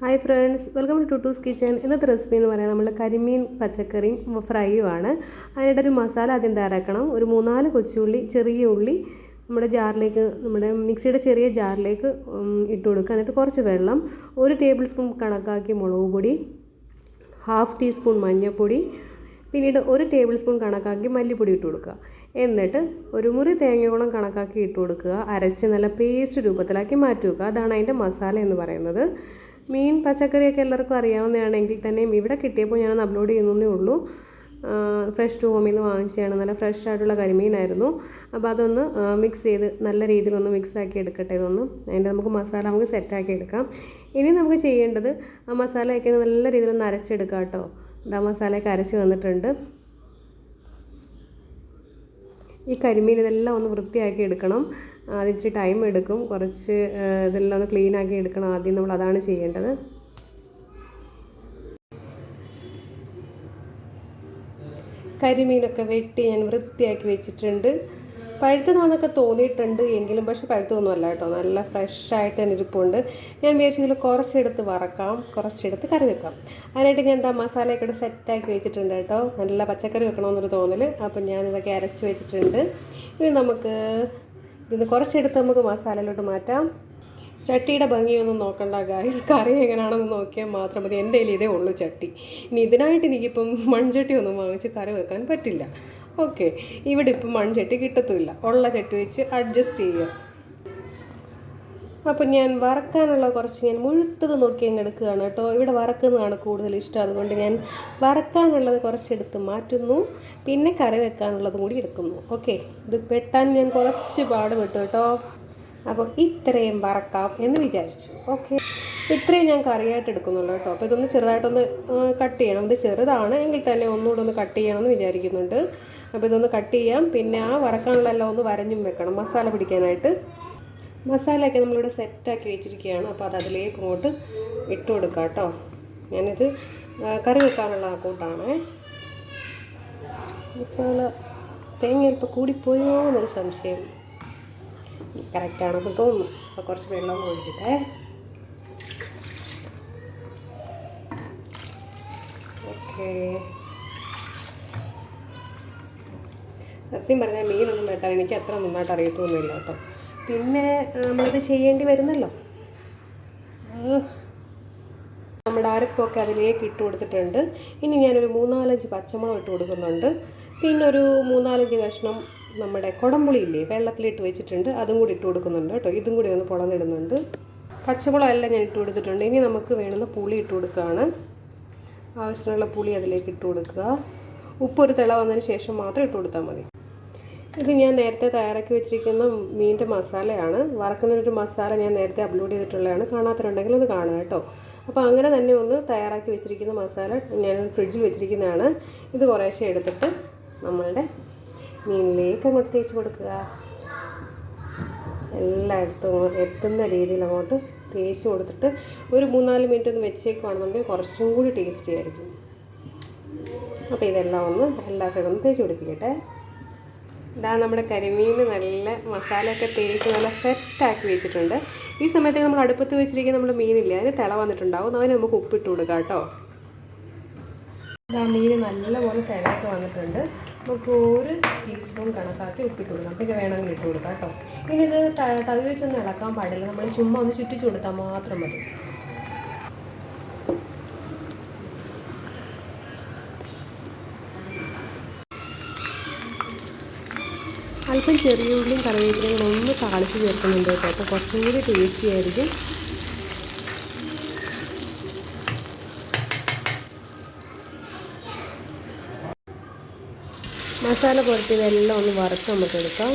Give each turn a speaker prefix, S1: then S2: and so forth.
S1: Hi friends welcome to Tuttu's kitchen ഇന്നത്തെ recipe എന്ന് പറയാൻ നമ്മൾ കരിമീൻ പച്ചക്കറിയും ഫ്രൈയും ആണ്. അതിനിടെ ഒരു മസാല ആദ്യം തയ്യാറാക്കണം. ഒരു മൂന്നാൽ കൊച്ചുള്ളി ചെറിയ ഉള്ളി നമ്മുടെ ജാറിലേക്ക് നമ്മുടെ മിക്സിയുടെ ചെറിയ ജാറിലേക്ക് ഇട്ട് കൊടുക്കുക. എന്നിട്ട് കുറച്ച് വെള്ളം ഒരു ടേബിൾ സ്പൂൺ കണക്കാക്കി മുളക് പൊടി ഹാഫ് ടീസ്പൂൺ മഞ്ഞൾപ്പൊടി പിന്നീട് ഒരു ടേബിൾ സ്പൂൺ കണക്കാക്കി മല്ലിപ്പൊടി ഇട്ട് കൊടുക്കുക. എന്നിട്ട് ഒരു മുറി തേങ്ങയോളം കണക്കാക്കി ഇട്ട് കൊടുക്കുക. അരച്ച് നല്ല പേസ്റ്റ് രൂപത്തിലാക്കി മാറ്റി വെക്കുക. അതാണ് അതിന്റെ മസാല എന്ന് പറയുന്നത്. മീൻ പച്ചക്കറിയൊക്കെ എല്ലാവർക്കും അറിയാവുന്നതാണെങ്കിൽ തന്നെയും ഇവിടെ കിട്ടിയപ്പോൾ ഞാനത് അപ്ലോഡ് ചെയ്യുന്നതേ ഉള്ളൂ. ഫ്രഷ് ടു ഹോമിൽ നിന്ന് വാങ്ങിച്ചതാണ്. നല്ല ഫ്രഷ് ആയിട്ടുള്ള കരിമീനായിരുന്നു. അപ്പോൾ അതൊന്ന് മിക്സ് ചെയ്ത് നല്ല രീതിയിലൊന്ന് മിക്സ് ആക്കി എടുക്കട്ടെ ഇതൊന്ന്. അതിന്റെ നമുക്ക് മസാല നമുക്ക് സെറ്റാക്കി എടുക്കാം. ഇനി നമുക്ക് ചെയ്യേണ്ടത് ആ മസാലയൊക്കെ നല്ല നല്ല രീതിയിലൊന്ന് അരച്ചെടുക്കാം കേട്ടോ. ഇതാ മസാലയൊക്കെ അരച്ച് വന്നിട്ടുണ്ട്. ഈ കരിമീൻ ഇതെല്ലാം ഒന്ന് വൃത്തിയാക്കി എടുക്കണം. അത് ഇച്ചിരി ടൈം എടുക്കും. കുറച്ച് ഇതെല്ലാം ഒന്ന് ക്ലീൻ ആക്കി എടുക്കണം ആദ്യം നമ്മൾ അതാണ് ചെയ്യേണ്ടത്. കരിമീനൊക്കെ വെട്ടി ഞാൻ വൃത്തിയാക്കി വെച്ചിട്ടുണ്ട്. പഴുത്തതാണെന്നൊക്കെ തോന്നിയിട്ടുണ്ട് എങ്കിലും പക്ഷെ പഴുത്തൊന്നും അല്ല കേട്ടോ. നല്ല ഫ്രഷായിട്ട് തന്നെ ഇരിപ്പുണ്ട്. ഞാൻ വിചാരിച്ചു ഇതിൽ കുറച്ചെടുത്ത് വറക്കാം. കുറച്ചെടുത്ത് കറി വെക്കാം. അതിനായിട്ട് ഞാൻ എന്താ മസാലയൊക്കെ ഇട്ട് സെറ്റാക്കി വെച്ചിട്ടുണ്ട് കേട്ടോ. നല്ല പച്ചക്കറി വെക്കണമെന്നൊരു തോന്നൽ അപ്പം ഞാൻ ഇതൊക്കെ അരച്ച് വെച്ചിട്ടുണ്ട്. ഇനി നമുക്ക് ഇതിന് കുറച്ചെടുത്ത് നമുക്ക് മസാലയിലോട്ട് മാറ്റാം. ചട്ടിയുടെ ഭംഗിയൊന്നും നോക്കണ്ട ഗായ്സ് കറി എങ്ങനെയാണെന്ന് നോക്കിയാൽ മാത്രം മതി. എന്റെ കയ്യിൽ ഇതേ ഉള്ളൂ ചട്ടി. ഇനി ഇതിനായിട്ട് എനിക്കിപ്പം മൺചട്ടി ഒന്നും വാങ്ങിച്ച് കറി വെക്കാൻ പറ്റില്ല. ഓക്കെ. ഇവിടെ ഇപ്പം മൺചട്ടി കിട്ടത്തുമില്ല. ഉള്ള ചട്ടി വെച്ച് അഡ്ജസ്റ്റ് ചെയ്യുക. അപ്പം ഞാൻ വറക്കാനുള്ള കുറച്ച് ഞാൻ മുഴുത്തത് നോക്കി അങ്ങ് എടുക്കുകയാണ് കേട്ടോ. ഇവിടെ വറക്കുന്നതാണ് കൂടുതൽ ഇഷ്ടം. അതുകൊണ്ട് ഞാൻ വറക്കാനുള്ളത് കുറച്ചെടുത്ത് മാറ്റുന്നു. പിന്നെ കറി വെക്കാനുള്ളതും കൂടി എടുക്കുന്നു. ഓക്കെ. ഇത് വെട്ടാൻ ഞാൻ കുറച്ച് പാടുപെട്ടു കേട്ടോ. അപ്പോൾ ഇത്രയും വറക്കാം എന്ന് വിചാരിച്ചു. ഓക്കെ. ഇത്രയും ഞാൻ കറിയായിട്ട് എടുക്കുന്നുള്ളൂ കേട്ടോ. അപ്പോൾ ഇതൊന്ന് ചെറുതായിട്ടൊന്ന് കട്ട് ചെയ്യണം. ഇത് ചെറുതാണ് എങ്കിൽ തന്നെ ഒന്നുകൂടെ ഒന്ന് കട്ട് ചെയ്യണമെന്ന് വിചാരിക്കുന്നുണ്ട്. അപ്പോൾ ഇതൊന്ന് കട്ട് ചെയ്യാം. പിന്നെ ആ വറക്കാനുള്ളതെല്ലാം ഒന്ന് വരഞ്ഞും വെക്കണം. മസാല പിടിക്കാനായിട്ട്. മസാലയൊക്കെ നമ്മളിവിടെ സെറ്റാക്കി വെച്ചിരിക്കുകയാണ്. അപ്പോൾ അത് അതിലേക്ക് ഇങ്ങോട്ട് ഇട്ട് കൊടുക്കാം കേട്ടോ. ഞാനിത് കറി വെക്കാനുള്ള കൂട്ടാണ്. മസാല തേങ്ങ ഇപ്പോൾ കൂടിപ്പോയോ എന്നൊരു സംശയം. കറക്റ്റാണെന്ന് തോന്നുന്നു. അപ്പോൾ കുറച്ച് വെള്ളം ഒഴിക്കട്ടെ. ഓക്കേ. സത്യം പറഞ്ഞാൽ മീനൊന്നും വെട്ടാൻ എനിക്ക് അത്ര നന്നായിട്ട് അറിയത്തൊന്നുമില്ല കേട്ടോ. പിന്നെ നമ്മളിത് ചെയ്യേണ്ടി വരുന്നല്ലോ. നമ്മുടെ അരപ്പൊക്കെ അതിലേക്ക് ഇട്ട് കൊടുത്തിട്ടുണ്ട്. ഇനി ഞാനൊരു മൂന്നാലഞ്ച് പച്ചമുളക് ഇട്ട് കൊടുക്കുന്നുണ്ട്. പിന്നെ ഒരു മൂന്നാലഞ്ച് കഷ്ണം നമ്മുടെ കുടംപുളി വെള്ളത്തിലിട്ട് വെച്ചിട്ടുണ്ട്. അതും കൂടി ഇട്ട് കൊടുക്കുന്നുണ്ട് കേട്ടോ. ഇതും കൂടി ഒന്ന് പൊളന്നിടുന്നുണ്ട്. പച്ചമുളകെല്ലാം ഞാൻ ഇട്ട് കൊടുത്തിട്ടുണ്ട്. ഇനി നമുക്ക് വേണമെന്ന് പുളി ഇട്ട് കൊടുക്കുകയാണ് ആവശ്യമുള്ള പുളി അതിലേക്ക് ഇട്ട് കൊടുക്കുക. ഉപ്പ് ഒരു തിള വന്നതിന് ശേഷം മാത്രം ഇട്ട് കൊടുത്താൽ മതി. ഇത് ഞാൻ നേരത്തെ തയ്യാറാക്കി വെച്ചിരിക്കുന്ന മീനിന്റെ മസാലയാണ്. വറക്കുന്നതിനൊരു മസാല ഞാൻ നേരത്തെ അപ്ലോഡ് ചെയ്തിട്ടുള്ളതാണ്. കാണാത്തവരുണ്ടെങ്കിൽ ഒന്ന് കാണുക കേട്ടോ. അപ്പോൾ അങ്ങനെ തന്നെ ഒന്ന് തയ്യാറാക്കി വെച്ചിരിക്കുന്ന മസാല ഞാൻ ഫ്രിഡ്ജിൽ വെച്ചിരിക്കുന്നതാണ്. ഇത് കുറേശ്ശെ എടുത്തിട്ട് നമ്മളുടെ മീനിലേക്ക് അങ്ങോട്ട് തേച്ച് കൊടുക്കുക. എല്ലായിടത്തും എത്തുന്ന രീതിയിൽ അങ്ങോട്ട് തേച്ച് കൊടുത്തിട്ട് ഒരു മൂന്നാൽ മിനിറ്റ് ഒന്ന് വെച്ചേക്കുവാണെന്നുണ്ടെങ്കിൽ കുറച്ചും കൂടി ടേസ്റ്റി ആയിരിക്കും. അപ്പോൾ ഇതെല്ലാം ഒന്ന് എല്ലാ സൈഡും ഒന്ന് തേച്ച് പിടിപ്പിക്കട്ടെ. ഇതാ നമ്മുടെ കരിമീൻ നല്ല മസാലയൊക്കെ തേച്ച് നല്ല സെറ്റാക്കി വെച്ചിട്ടുണ്ട്. ഈ സമയത്ത് നമ്മൾ അടുപ്പത്ത് വെച്ചിരിക്കുന്ന നമ്മുടെ മീനില്ലേ അതിന് തിള വന്നിട്ടുണ്ടാവും. അതിന് നമുക്ക് ഉപ്പിട്ട് കൊടുക്കാം കേട്ടോ. ഇതാ മീൻ നല്ലപോലെ തിളയൊക്കെ വന്നിട്ടുണ്ട്. നമുക്ക് ഒരു ടീസ്പൂൺ കണക്കാക്കി ഉപ്പിട്ട് കൊടുക്കാം പിന്നെ വേണമെങ്കിൽ ഇട്ട് കൊടുക്കാം കേട്ടോ. ഇനി ഇത് തവി വെച്ചൊന്നും ഇളക്കാൻ പാടില്ല. നമ്മൾ ചുമ്മാ ഒന്ന് ചുറ്റിച്ചു കൊടുത്താൽ മാത്രം മതി. അല്പം ചെറിയ ഉള്ളിയും കറിവേപ്പിലയും കൂടെ ഒന്ന് താളിച്ച് ചേർക്കുന്നുണ്ട് കേട്ടോ. അപ്പോൾ കുറച്ചും കൂടി ടേസ്റ്റി ആയിരിക്കും. മസാല പുരട്ടിയതെല്ലാം ഒന്ന് വറുത്ത് നമുക്ക് എടുക്കാം.